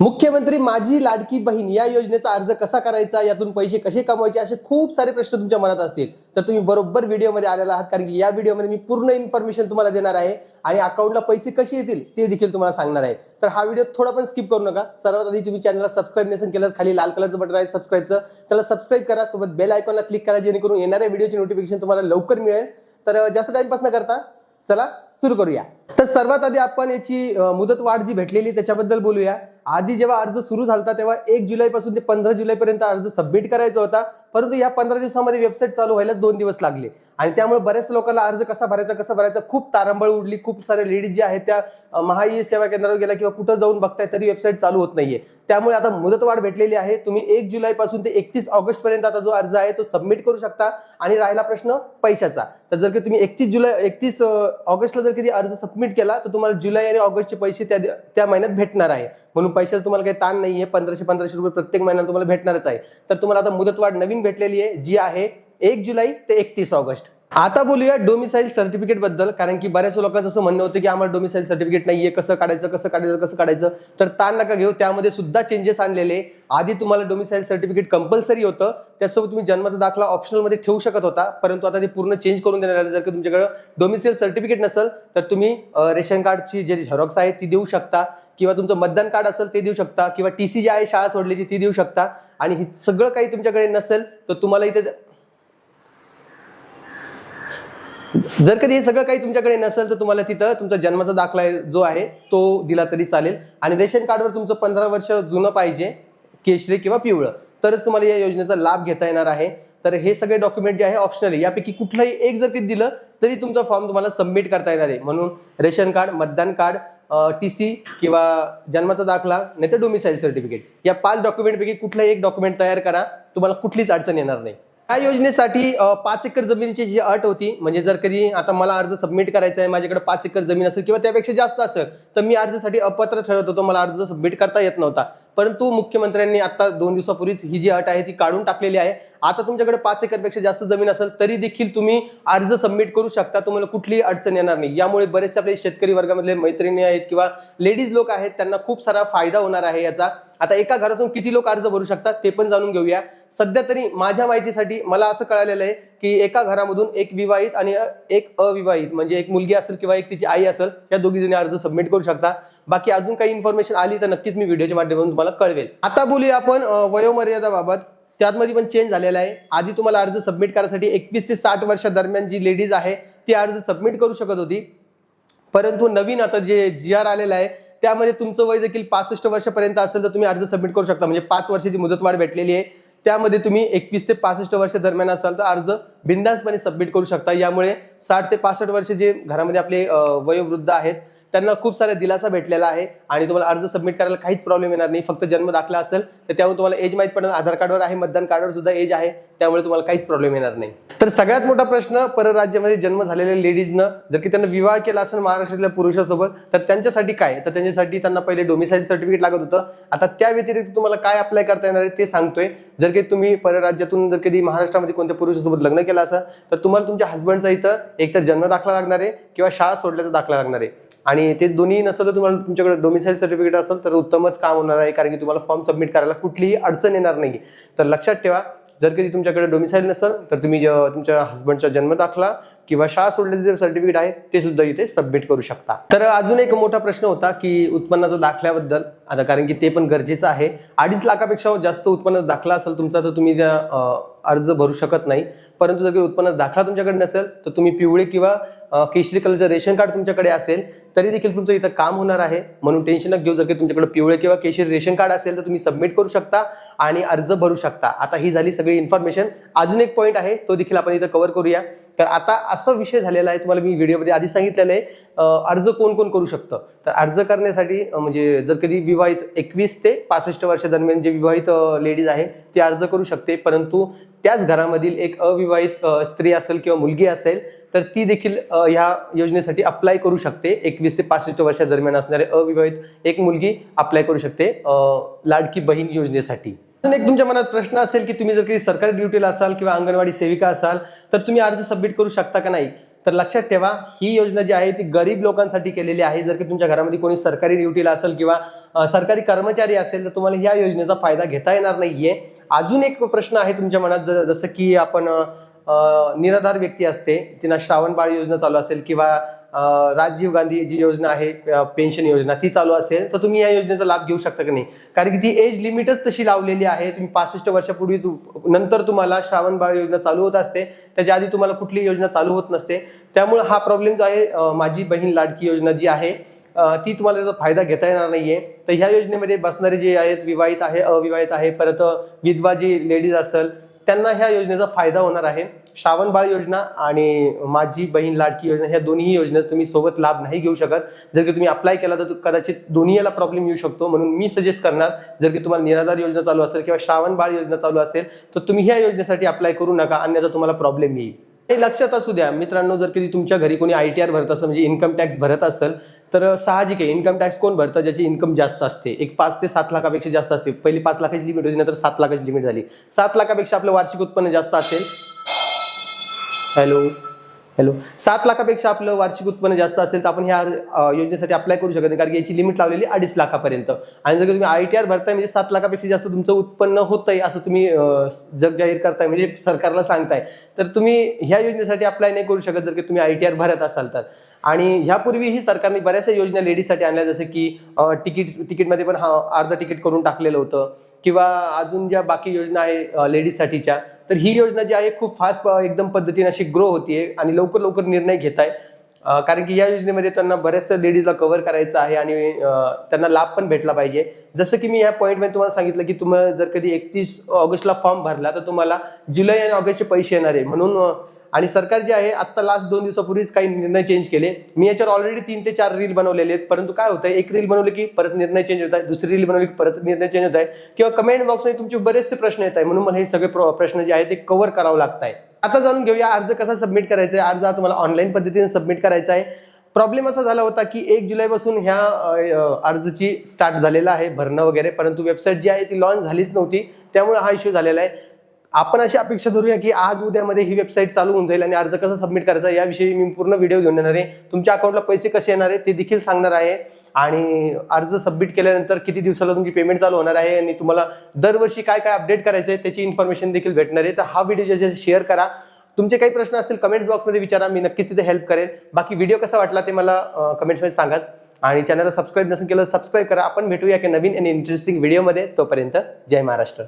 मुख्यमंत्री माझी लाडकी बहीण या योजनेचा अर्ज कसा करायचा? यातून पैसे कसे कमवायचे? असे खूप सारे प्रश्न तुमच्या मनात असतील. तर तुम्ही बरोबर व्हिडिओमध्ये आलेला आहात कारण की या व्हिडिओमध्ये मी पूर्ण इन्फॉर्मेशन तुम्हाला देणार आहे आणि अकाउंटला पैसे कसे येतील ते देखील तुम्हाला सांगणार आहे. तर हा व्हिडिओ थोडा पण स्किप करू नका. सर्वात आधी तुम्ही चॅनलला सबस्क्राईब नसेल केलं तर खाली लाल कलरचं बटन आहे सबस्क्राईबचं त्याला सबस्क्राईब करा सोबत बेल आयकॉनला क्लिक करा जेणेकरून येणाऱ्या व्हिडिओची नोटिफिकेशन तुम्हाला लवकर मिळेल. तर जास्त टाइमपास न करता चला सुरू करूया. तर सर्वात आधी आपण याची मुदत वाढ जी भेटलेली त्याच्याबद्दल बोलूया. आधी जेव्हा अर्ज सुरू झाला तेव्हा एक जुलै पासून ते पंधरा जुलै पर्यंत अर्ज सबमिट करायचा होता. परंतु या पंधरा दिवसामध्ये वेबसाईट चालू व्हायला दोन दिवस लागले. आणि त्यामुळे बऱ्याच लोकांना अर्ज कसा भरायचा कसा भरायचा खूप तारंबळ उडली. खूप सारे लेडीज जे आहेत त्या महाई सेवा केंद्रावर गेल्या किंवा कुठं जाऊन बघताय तरी वेबसाईट चालू होत नाहीये. त्यामुळे आता मुदतवाढ भेटलेली आहे. तुम्ही एक जुलै पासून ते एकतीस ऑगस्ट पर्यंत आता जो अर्ज आहे तो सबमिट करू शकता आणि राहिला प्रश्न पैशाचा. तर जर की तुम्ही एकतीस जुलै एकतीस ऑगस्टला जर कधी अर्ज सबमिट केला तर तुम्हाला जुलै आणि ऑगस्टचे पैसे त्या त्या महिन्यात भेटणार आहे. म्हणून पैशाचा तुम्हाला काही ताण नाहीये. पंधराशे पंधराशे रुपये प्रत्येक महिन्याला तुम्हाला भेटणारच आहे. तर तुम्हाला आता मुदतवाढ नवीन भेटलेली आहे जी आहे एक जुलै ते एकतीस ऑगस्ट. आता बोलूया डोमिसाईल सर्टिफिकेटबद्दल कारण की बऱ्याच लोकांचं असं म्हणणं होतं की आम्हाला डोमिसाईल सर्टिफिकेट नाहीये कसं काढायचं कसं काढायचं कसं काढायचं. तर ताण नका घेऊ त्यामध्ये सुद्धा चेंजेस आणलेले. आधी तुम्हाला डोमिसाईल सर्टिफिकेट कंपल्सरी होतं. त्यासोबत तुम्ही जन्माचा दाखला ऑप्शनलमध्ये ठेवू शकत होता परंतु आता ते पूर्ण चेंज करून देण्यात आलं. जर का तुमच्याकडे डोमिसाईल सर्टिफिकेट नसेल तर तुम्ही रेशन कार्डची जे झेरॉक्स आहे ती देऊ शकता. किंवा तुमचं मतदान कार्ड असेल ते देऊ शकता. किंवा टी सी जी आहे शाळा सोडल्याची ती देऊ शकता. आणि हे सगळं काही तुमच्याकडे नसेल तर तुम्हाला इथे जर कधी हे सगळं काही तुमच्याकडे नसेल तर तुम्हाला तिथं तुमचा जन्माचा दाखला जो आहे तो दिला तरी चालेल. आणि रेशन कार्डवर तुमचं पंधरा वर्ष जुनं पाहिजे केशरी किंवा पिवळं. तरच तुम्हाला या योजनेचा लाभ घेता येणार आहे. तर हे सगळे डॉक्युमेंट जे आहे ऑप्शनल आहे. यापैकी कुठलंही एक जर कधी दिलं तरी तुमचा फॉर्म तुम्हाला सबमिट करता येणार आहे. म्हणून रेशन कार्ड मतदान कार्ड टी सी किंवा जन्माचा दाखला नाही तर डोमिसाईल सर्टिफिकेट या पाच डॉक्युमेंटपैकी कुठलंही एक डॉक्युमेंट तयार करा. तुम्हाला कुठलीच अडचण येणार नाही. या योजनेसाठी पाच एकर जमिनीची जी अट होती म्हणजे जर कधी आता मला अर्ज सबमिट करायचा आहे माझ्याकडे पाच एकर जमीन असेल किंवा त्यापेक्षा जास्त असेल तर मी अर्जासाठी अपत्र ठरत होतो मला अर्ज सबमिट करता येत नव्हता. परंतु मुख्यमंत्र्यांनी आता दोन दिवसापूर्वीच ही जी अट आहे ती काढून टाकलेली आहे. आता तुमच्याकडे पाच एकरपेक्षा जास्त जमीन असेल तरी देखील तुम्ही अर्ज सबमिट करू शकता तुम्हाला कुठलीही अडचण येणार नाही. यामुळे बरेचसे आपले शेतकरी वर्गामधले मैत्रिणी आहेत किंवा लेडीज लोक आहेत त्यांना खूप सारा फायदा होणार आहे याचा. आता एका घरातून किती लोक अर्ज भरू शकतात ते पण जाणून घेऊया. सध्या तरी माझ्या माहितीसाठी मला असं कळालेलं आहे की एका घरामधून एक विवाहित आणि एक अविवाहित म्हणजे एक मुलगी असेल किंवा एक तिची आई असेल या दोघी जणी अर्ज सबमिट करू शकता. बाकी अजून काही इन्फॉर्मेशन आली तर नक्कीच मी व्हिडिओच्या माध्यमातून तुम्हाला कळवेल. आता बोलूया आपण वयोमर्यादाबाबत. त्यातमध्ये पण चेंज झालेला आहे. आधी तुम्हाला अर्ज सबमिट करायसाठी एकवीस ते साठ वर्षा दरम्यान जी लेडीज आहे ती अर्ज सबमिट करू शकत होती. परंतु नवीन आता जे जी आर आलेलं आहे त्यामध्ये तुमचं वय देखील पासष्ट वर्षापर्यंत असेल तर तुम्ही अर्ज सबमिट करू शकता. म्हणजे पाच वर्षाची मुदतवाढ भेटलेली आहे. त्यामध्ये तुम्ही एकवीस ते पासष्ट वर्ष दरम्यान असाल तर अर्ज बिंदासपणे सबमिट करू शकता. यामुळे साठ ते पासष्ट वर्ष जे घरामध्ये आपले वयोवृद्ध आहेत त्यांना खूप सारा दिलासा भेटलेला आहे आणि तुम्हाला अर्ज सबमिट करायला काहीच प्रॉब्लेम येणार नाही. फक्त जन्म दाखला असेल तर त्यामुळे तुम्हाला एज माहीत पडणार. आधार कार्डवर आहे मतदान कार्डवर सुद्धा एज आहे. त्यामुळे तुम्हाला काहीच प्रॉब्लेम येणार नाही. तर सगळ्यात मोठा प्रश्न परराज्यामध्ये जन्म झालेल्या लेडीजनं जर की त्यांना विवाह केला असेल महाराष्ट्रातल्या पुरुषासोबत तर त्यांच्यासाठी काय? तर त्यांच्यासाठी त्यांना पहिले डोमिसाईल सर्टिफिकेट लागत होतं. आता त्या व्यतिरिक्त तुम्हाला काय अप्लाय करता येणार आहे ते सांगतोय. जर की तुम्ही परराज्यातून जर कधी महाराष्ट्रामध्ये कोणत्या पुरुषासोबत लग्न केलं असेल तर तुम्हाला तुमच्या हस्बंडचा इथं एकतर जन्म दाखला लागणार आहे किंवा शाळा सोडल्याचा दाखला लागणार आहे. आणि ते दोन्ही नसेल तर तुम्हाला तुमच्याकडे डोमिसाईल सर्टिफिकेट असेल तर उत्तमच काम होणार आहे कारण की तुम्हाला फॉर्म सबमिट करायला कुठलीही अडचण येणार नाही. तर लक्षात ठेवा जर कधी तुमच्याकडे डोमिसाईल नसेल तर तुम्ही ज- तुमच्या हस्बंडचा जन्म दाखला किंवा शाळा सोडल्याचं जे सर्टिफिकेट आहे ते सुद्धा इथे सबमिट करू शकता. तर अजून एक मोठा प्रश्न होता की उत्पन्नाचा दाखल्याबद्दल आता कारण की ते पण गरजेचं आहे. अडीच लाखापेक्षा जास्त उत्पन्नाचा दाखला असेल तुमचा तर तुम्ही त्या अर्ज भरू शकत नाही. परंतु जर काही दाखला तुमच्याकडे नसेल तर तुम्ही पिवळे किंवा केशरी कलरचं रेशन कार्ड तुमच्याकडे असेल तरी देखील तुमचं इथं काम होणार आहे. म्हणून टेन्शन घेऊ. जर काही तुमच्याकडे पिवळे किंवा केशरी रेशन कार्ड असेल तर तुम्ही सबमिट करू शकता आणि अर्ज भरू शकता. आता ही झाली सगळी इन्फॉर्मेशन अजून एक पॉईंट आहे तो देखील आपण इथं कव्हर करूया. तर आता असा विषय झालेला आहे तुम्हाला मी व्हिडिओमध्ये आधी सांगितलेलं आहे अर्ज कोण कोण करू शकतं? तर अर्ज करण्यासाठी म्हणजे जर कधी विवाहित एकवीस ते पासष्ट वर्षादरम्यान जे विवाहित लेडीज आहे ती अर्ज करू शकते. परंतु त्याच घरामधील एक अविवाहित स्त्री असेल किंवा मुलगी असेल तर ती देखील ह्या योजनेसाठी अप्लाय करू शकते. एकवीस ते पासष्ट वर्षादरम्यान असणारे अविवाहित एक मुलगी अप्लाय करू शकते लाडकी बहीण योजनेसाठी. एक तुमच्या मनात प्रश्न असेल की तुम्ही जर काही सरकारी ड्युटीला असाल किंवा अंगणवाडी सेविका असाल तर तुम्ही अर्ज सबमिट करू शकता का नाही? तर लक्षात ठेवा ही योजना जी आहे ती गरीब लोकांसाठी केलेली आहे. जर की तुमच्या घरामध्ये कोणी सरकारी ड्युटीला असेल किंवा सरकारी कर्मचारी असेल तर तुम्हाला ह्या योजनेचा फायदा घेता येणार नाहीये. अजून एक प्रश्न आहे तुमच्या मनात जर जसं की आपण निराधार व्यक्ती असते तिला श्रावण बाळ योजना चालू असेल किंवा राजीव गांधी जी योजना आहे पेन्शन योजना ती चालू असेल तर तुम्ही या योजनेचा लाभ घेऊ शकता की नाही? कारण की ती एज लिमिटच तशी लावलेली आहे. तुम्ही पासष्ट वर्षापूर्वी नंतर तुम्हाला श्रावण बाळ योजना चालू होत असते. त्याच्या आधी तुम्हाला कुठली योजना चालू होत नसते. त्यामुळे हा प्रॉब्लेम जो आहे माझी बहीण लाडकी योजना जी आहे ती तुम्हाला त्याचा फायदा घेता येणार नाहीये. तर ह्या योजनेमध्ये बसणारे जे आहेत विवाहित आहे अविवाहित आहे परत विधवा जी लेडीज असेल त्यांना ह्या योजनेचा फायदा होणार आहे. श्रावण बाळ योजना आणि माझी बहीण लाडकी योजना ह्या दोन्ही योजना तुम्ही सोबत लाभ नाही घेऊ शकत. जर की तुम्ही अप्लाय केला तर कदाचित दोन्ही याला प्रॉब्लेम येऊ शकतो. म्हणून मी सजेस्ट करणार जर की तुम्हाला निराधार योजना चालू असेल किंवा श्रावण बाळ योजना चालू असेल तर तुम्ही ह्या योजनेसाठी अप्लाय करू नका अन्यथा तुम्हाला प्रॉब्लेम येईल. हे लक्षात असू द्या. मित्रांनो जर कधी तुमच्या घरी कोणी आय टी आर भरत असेल म्हणजे इन्कम टॅक्स भरत असेल तर साहजिक आहे. इन्कम टॅक्स कोण भरतं? ज्याची इन्कम जास्त असते. एक पाच ते सात लाखापेक्षा जास्त असते. पहिली पाच लाखाची लिमिट होती नंतर सात लाखाची लिमिट झाली. सात लाखापेक्षा आपलं वार्षिक उत्पन्न जास्त असेल. हॅलो? हॅलो. सात लाखापेक्षा आपलं वार्षिक उत्पन्न जास्त असेल तर आपण ह्या योजनेसाठी अप्लाय करू शकत नाही. कारण की याची लिमिट लावलेली अडीच लाखापर्यंत. आणि जर का तुम्ही आय टी आर भरताय म्हणजे सात लाखापेक्षा जास्त तुमचं उत्पन्न होतंय असं तुम्ही जग जाहीर करताय म्हणजे सरकारला सांगताय तर तुम्ही ह्या योजनेसाठी अप्लाय नाही करू शकत जर की तुम्ही आय टी आर भरत असाल तर. आणि ह्यापूर्वीही सरकारने बऱ्याचशा योजना लेडीजसाठी आणल्या जसं की तिकीट तिकीटमध्ये पण हा अर्ध तिकीट करून टाकलेलं होतं. किंवा अजून ज्या बाकी योजना आहे लेडीजसाठीच्या तर ही योजना जी आहे खूप फास्ट एकदम पद्धतीने अशी ग्रो होतीये आणि लवकर लवकर निर्णय घेत आहे कारण की या योजनेमध्ये त्यांना बऱ्याचशा लेडीजला कव्हर करायचं आहे आणि त्यांना लाभ पण भेटला पाहिजे. जसं की मी या पॉईंटमध्ये तुम्हाला सांगितलं की तुम्हाला जर कधी एकतीस ऑगस्टला फॉर्म भरला तर तुम्हाला जुलै आणि ऑगस्टचे पैसे येणार आहे. म्हणून आणि सरकार जे आहे आत्ता लास्ट दोन दिवसापूर्वीच काही निर्णय चेंज केले. मी याच्यावर ऑलरेडी तीन ते चार रील बनवलेले आहेत. परंतु काय होतंय एक रील बनवली की परत निर्णय चेंज होत आहे दुसरी रील बनवली की परत निर्णय चेंज होत आहे. किंवा कमेंट बॉक्समध्ये तुमचे बरेचसे प्रश्न येत आहे म्हणून मला हे सगळे प्र- प्रश्न जे आहेत ते कव्हर करावं लागत आहे. आता जाणून घेऊया अर्ज कसा सबमिट करायचा आहे. अर्ज हा तुम्हाला ऑनलाईन पद्धतीने सबमिट करायचा आहे. प्रॉब्लेम असा झाला होता की एक जुलैपासून ह्या अर्जची स्टार्ट झालेला आहे भरणं वगैरे. परंतु वेबसाईट जी आहे ती लॉन्च झालीच नव्हती. त्यामुळे हा इश्यू झालेला आहे. आपण अशी अपेक्षा धरूया की आज उद्यामध्ये ही वेबसाईट चालू होऊन जाईल आणि अर्ज कसा सबमिट करायचा याविषयी मी पूर्ण व्हिडिओ घेऊन येणार आहे. तुमच्या अकाउंटला पैसे कसे येणार आहे ते देखील सांगणार आहे. आणि अर्ज सबमिट केल्यानंतर किती दिवसाला तुमची पेमेंट चालू होणार आहे आणि तुम्हाला दरवर्षी काय काय अपडेट करायचं आहे त्याची इन्फॉर्मेशन देखील भेटणार आहे. तर हा व्हिडिओ ज्याच्या शेअर करा. तुमचे काही प्रश्न असतील कमेंट्स बॉक्समध्ये विचारा. मी नक्कीच तिथे हेल्प करेन. बाकी व्हिडिओ कसा वाटला ते मला कमेंट्समध्ये सांगाच. आणि चॅनलला सबस्क्राईब नसेल केलं सबस्क्राईब करा. आपण भेटूया की नवीन आणि इंटरेस्टिंग व्हिडिओमध्ये तोपर्यंत जय महाराष्ट्र.